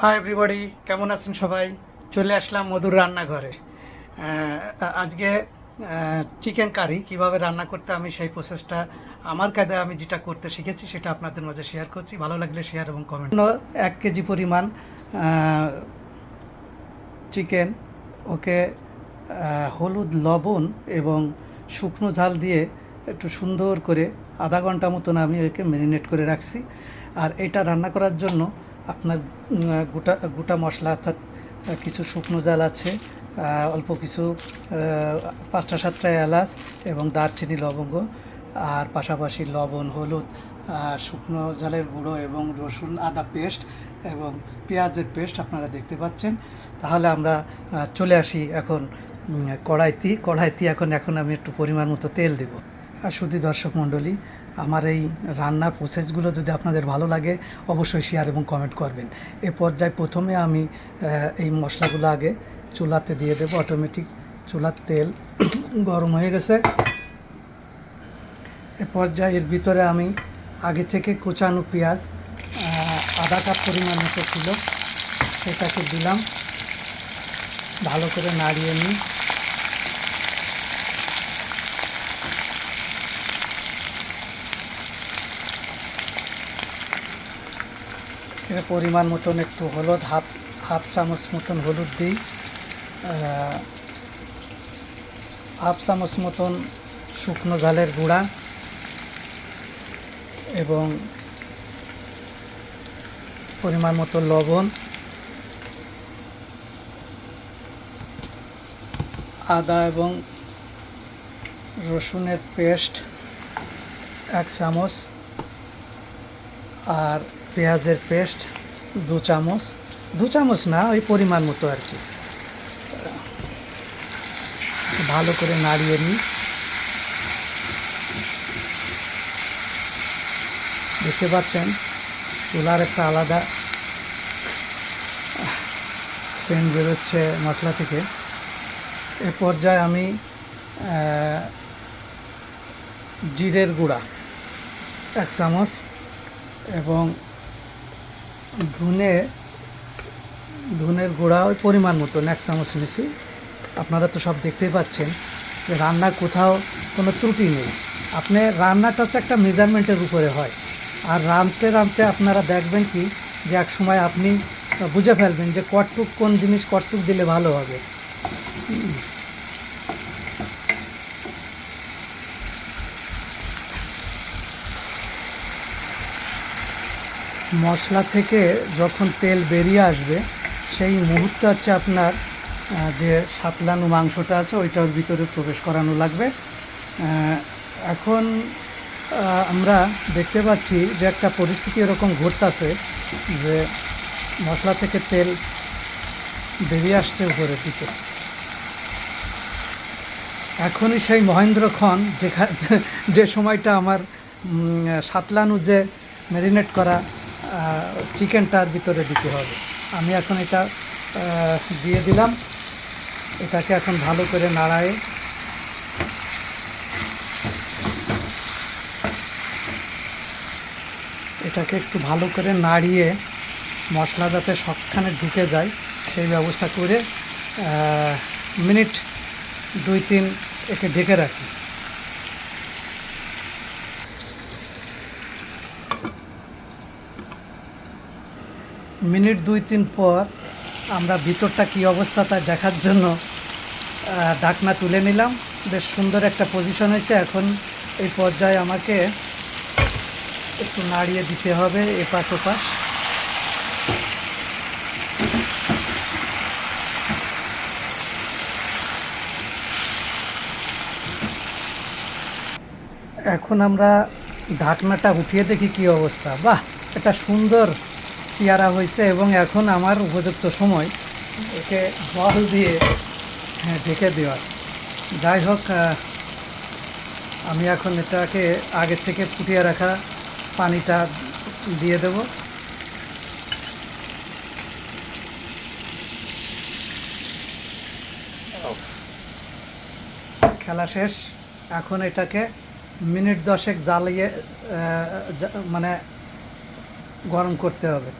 Hi everybody কেমন আছেন সবাই? চলে আসলাম মধুর রান্নাঘরে। আজকে চিকেন কারি কীভাবে রান্না করতে আমি সেই প্রসেসটা আমার কায়দায় আমি যেটা করতে শিখেছি, সেটা আপনাদের মাঝে শেয়ার করছি। ভালো লাগলে শেয়ার এবং কমেন্ট এক কেজি পরিমাণ চিকেন ওকে হলুদ, লবণ এবং শুকনো ঝাল দিয়ে একটু সুন্দর করে আধা ঘণ্টা মতন আমি একে ম্যারিনেট করে রাখছি। আর এটা রান্না করার জন্য আপনার গোটা গোটা মশলা অর্থাৎ কিছু শুকনো জাল আছে অল্প কিছু পাঁচটা সাতটা এলাচ এবং দারচিনি, লবঙ্গ আর পাশাপাশি লবণ, হলুদ শুকনো জালের গুঁড়ো এবং রসুন, আদা পেস্ট এবং পেঁয়াজের পেস্ট আপনারা দেখতে পাচ্ছেন। তাহলে আমরা চলে আসি এখন কড়াইতি। কড়াইতে এখন এখন আমি একটু পরিমাণ মতো তেল দেব। শুধু দর্শক মণ্ডলী, আমার এই রান্নার প্রসেসগুলো যদি আপনাদের ভালো লাগে, অবশ্যই শেয়ার এবং কমেন্ট করবেন। এ পর্যায়ে প্রথমে আমি এই মশলাগুলো আগে চুলাতে দিয়ে দেবো অটোমেটিক চুলার তেল গরম হয়ে গেছে। এ পর্যায়ে এর ভিতরে আমি আগে থেকে কোচানো পেঁয়াজ আধা কাপ পরিমাণ মতো ছিল, সেটাকে দিলাম। ভালো করে নাড়িয়ে নিই। পরিমাণ মতন একটু হলুদ, হাফ হাফ চামচ মতন হলুদ দিই। হাফ চামচ মতন শুকনো ঝালের গুঁড়া এবং পরিমাণ মতো লবণ। আদা এবং রসুনের পেস্ট এক চামচ। আর পেঁয়াজের পেস্ট, দু চামচ। দু চামচ না, ওই পরিমাণ মতো আর কি। ভালো করে নাড়িয়ে নিই। দেখতে পাচ্ছেন, চুলার একটা আলাদা সেন্ট বেরোচ্ছে মশলা থেকে। এ পর্যায়ে আমি জিরের গুঁড়া, এক চামচ, এবং ধুনে, ধুনের গুঁড়া ওই পরিমাণ মতন এক চামচ নিয়েছি আপনারা তো সব দেখতেই পাচ্ছেন যে রান্না কোথাও কোনো ত্রুটি নেই। আপনি রান্নাটা হচ্ছে একটা মেজারমেন্টের উপরে হয়। আর রাঁধতে রাঁধতে আপনারা দেখবেন কি, যে এক সময় আপনি বুঝে ফেলবেন যে কটটুক কোন জিনিস কটটুক দিলে ভালো হবে। মশলা থেকে যখন তেল বেরিয়ে আসবে, সেই মুহূর্তে হচ্ছে আপনার যে সাতলানো মাংসটা আছে, ওইটার ভিতরে প্রবেশ করানো লাগবে। এখন আমরা দেখতে পাচ্ছি যে একটা পরিস্থিতি এরকম ঘটতেছে যে মশলা থেকে তেল বেরিয়ে আসছে উপরের দিকে। এখনই সেই মহেন্দ্রক্ষণ যেখা যে সময়টা আমার সাতলানু যে ম্যারিনেট করা চিকেনটার ভিতরে দিতে হবে। আমি এখন এটা দিয়ে দিলাম। এটাকে এখন ভালো করে নাড়ায় এটাকে একটু ভালো করে নাড়িয়ে মশলা যাতে সবখানে ঢুকে যায়, সেই ব্যবস্থা করে মিনিট দুই তিন একে ঢেকে রাখি। মিনিট দুই, তিন পর আমরা ভিতরটা কি অবস্থা তা দেখার জন্য ঢাকনা তুলে নিলাম। বেশ সুন্দর একটা পজিশন হয়েছে। এখন এই পর্যায়ে আমাকে একটু নাড়িয়ে দিতে হবে এপাশ ওপাশ। এখন আমরা ঢাকনাটা উঠিয়ে দেখি কি অবস্থা। বাহ, এটা সুন্দর। চেয়ারা হয়েছে এবং এখন আমার উপযুক্ত সময়। একে জল দিয়ে হ্যাঁ ঢেকে দেওয়ার যাই হোক আমি এখন এটাকে আগে থেকে ফুটিয়ে রাখা পানিটা দিয়ে দেব। খেলা শেষ। এখন এটাকে মিনিট দশেক জ্বালিয়ে মানে গরম করতে হবে।